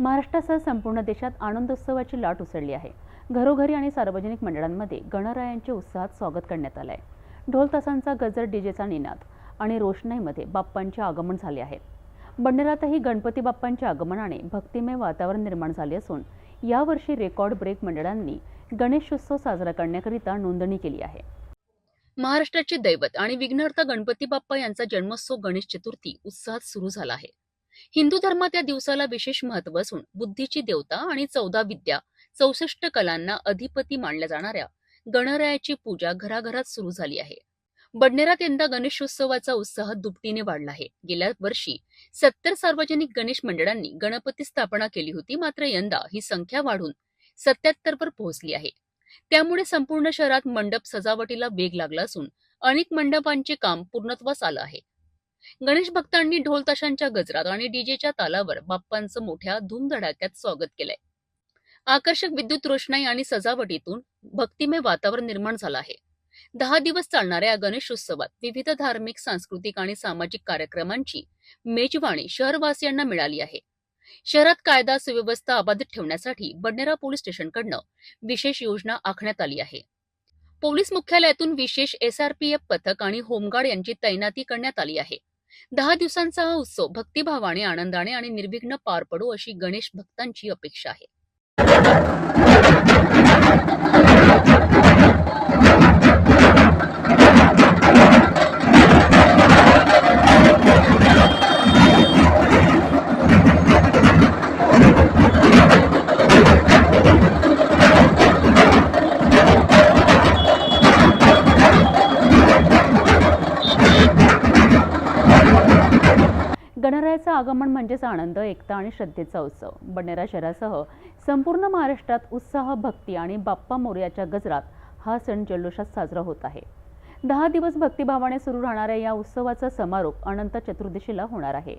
महाराष्ट्रासह संपूर्ण देशात आनंदोत्सवाची लाट उसळली आहे. घरोघरी आणि सार्वजनिक मंडळांमध्ये गणरायांचे उत्साहात स्वागत करण्यात आलं आहे ढोल तासांचा गजर डीजेचा निनाद आणि रोषणाईमध्ये बाप्पांचे आगमन झाले आहे. बंडरातही गणपती बाप्पांच्या आगमनाने भक्तिमय वातावरण निर्माण झाले असून यावर्षी रेकॉर्ड ब्रेक मंडळांनी गणेशोत्सव साजरा करण्याकरिता नोंदणी केली आहे. महाराष्ट्राचे दैवत आणि विघ्नहर्ता गणपती बाप्पा यांचा जन्मोत्सव गणेश चतुर्थी उत्साहात सुरू झाला आहे. हिंदू धर्मात या दिवसाला विशेष महत्त्व असून बुद्धीची देवता आणि चौदा विद्या चौसष्ट कलांना अधिपती मानल्या जाणाऱ्या गणरायाची पूजा घराघरात सुरू झाली आहे. बडनेरात यंदा गणेशोत्सवाचा उत्साह दुपटीने वाढला आहे. गेल्या वर्षी सत्तर सार्वजनिक गणेश मंडळांनी गणपती स्थापना केली होती मात्र यंदा ही संख्या वाढून सत्याहत्तर वर पोहोचली आहे. त्यामुळे संपूर्ण शहरात मंडप सजावटीला वेग लागला असून अनेक मंडपांचे काम पूर्णत्वास आलं आहे. गणेश भक्तांनी ढोल ताशांच्या गजरात आणि डीजेच्या तालावर बाप्पांचं मोठ्या धूमधडाक्यात स्वागत केलंय. आकर्षक विद्युत रोषणाई आणि सजावटीतून भक्तिमय वातावरण निर्माण झालं आहे. दहा दिवस चालणाऱ्या या गणेशोत्सवात विविध धार्मिक सांस्कृतिक आणि सामाजिक कार्यक्रमांची मेजवानी शहरवासियांना मिळाली आहे. शहरात कायदा सुव्यवस्था अबाधित ठेवण्यासाठी बडनेरा पोलीस स्टेशनकडनं विशेष योजना आखण्यात आली आहे. पोलीस मुख्यालयातून विशेष एसआरपीएफ पथक आणि होमगार्ड यांची तैनाती करण्यात आली आहे. दहा दिवसांचा हा उत्सव भक्तिभावाने आनंदाने आणि निर्विघ्न पार पडो अशी गणेश भक्तांची अपेक्षा आहे. गणरायाचं आगमन म्हणजेच आनंद एकता आणि श्रद्धेचा उत्सव. बडनेरा शहरासह संपूर्ण महाराष्ट्रात उत्साह भक्ती आणि बाप्पा मोर्याच्या गजरात हा सण जल्लोषात साजरा होत आहे. दहा दिवस भक्तिभावाने सुरू राहणाऱ्या या उत्सवाचा समारोप अनंत चतुर्दशीला होणार आहे.